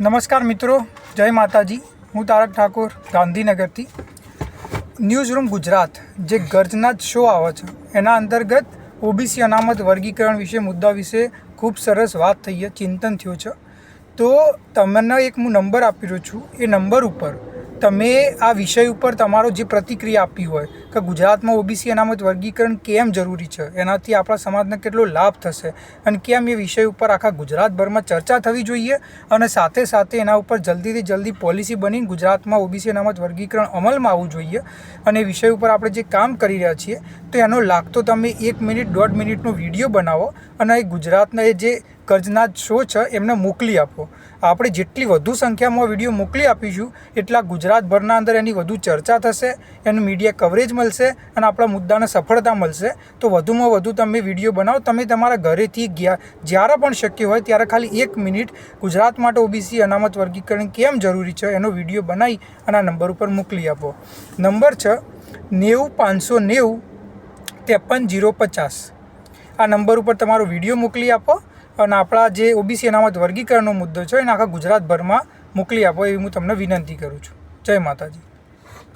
નમસ્કાર મિત્રો, જય માતાજી. હું તારક ઠાકોર, ગાંધીનગરથી. ન્યૂઝ રૂમ ગુજરાત, જે ગર્જનાથ શો આવે છે, એના અંતર્ગત ઓબીસી અનામત વર્ગીકરણ વિશે, મુદ્દા વિશે ખૂબ સરસ વાત થઈ છે, ચિંતન થયું છે. તો તમને એક હું નંબર આપી રહ્યો છું. એ નંબર ઉપર તમે આ વિષય ઉપર તમારો જે પ્રતિક્રિયા આપી હોય, કે ગુજરાતમાં ઓબીસી અનામત વર્ગીકરણ કેમ જરૂરી છે? એનાથી આપણા સમાજને કેટલો લાભ થશે? અને કેમ એ વિષય ઉપર આખા ગુજરાતભરમાં ચર્ચા થવી જોઈએ? અને સાથે સાથે એના ઉપર જલ્દીથી જલ્દી પોલિસી બની ગુજરાતમાં ઓબીસી અનામત વર્ગીકરણ અમલમાં આવવું જોઈએ. અને વિષય ઉપર આપણે જે કામ કરી રહ્યા છીએ, તો એનો લાગતો તમે એક મિનિટ દોઢ મિનિટનો વીડિયો બનાવો અને એ ગુજરાતના એ જે કર્જનાથ શો છે, એમને મોકલી આપો. આપણે જેટલી વધુ સંખ્યામાં વીડિયો મોકલી આપીશું, એટલા ગુજરાતભરના અંદર એની વધુ ચર્ચા થશે, એનું મીડિયા કવરેજ મળશે, અને આપણા મુદ્દાને સફળતા મળશે. તો વધુમાં વધુ તમે વીડિયો બનાવો. તમે તમારા ઘરેથી ગયા, જ્યારે પણ શક્ય હોય, ત્યારે ખાલી એક મિનિટ ગુજરાત માટે ઓબીસી અનામત વર્ગીકરણ કેમ જરૂરી છે, એનો વીડિયો બનાવી અને આ નંબર ઉપર મોકલી આપો. નંબર છે, નેવું પાંચસો નેવું, ત્રેપન જીરો પચાસ. આ નંબર ઉપર તમારો વીડિયો મોકલી આપો. અને આપણા જે ઓબીસી અનામત વર્ગીકરણનો મુદ્દો છે, એને આખા ગુજરાતભરમાં મોકલી આપો એવી હું તમને વિનંતી કરું છું. જય માતાજી.